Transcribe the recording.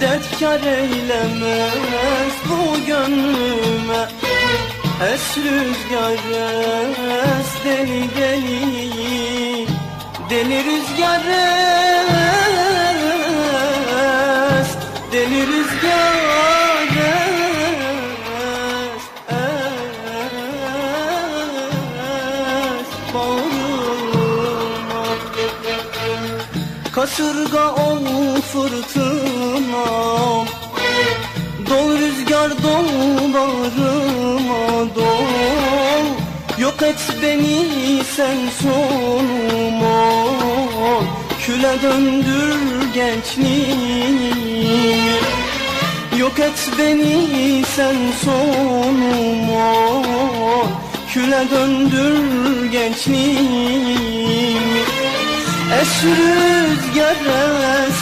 Dertkar eylemez bu gönlüme. Es rüzgar es deli deli Deli rüzgar es Deli rüzgar es Kasırga ol fırtınam Dol rüzgar dol bağrıma dol. Yok et beni sen sonum ol Küle döndür gençliğimi. Yok et beni sen sonum ol Küle döndür gençliğimi Es rüzgar es deli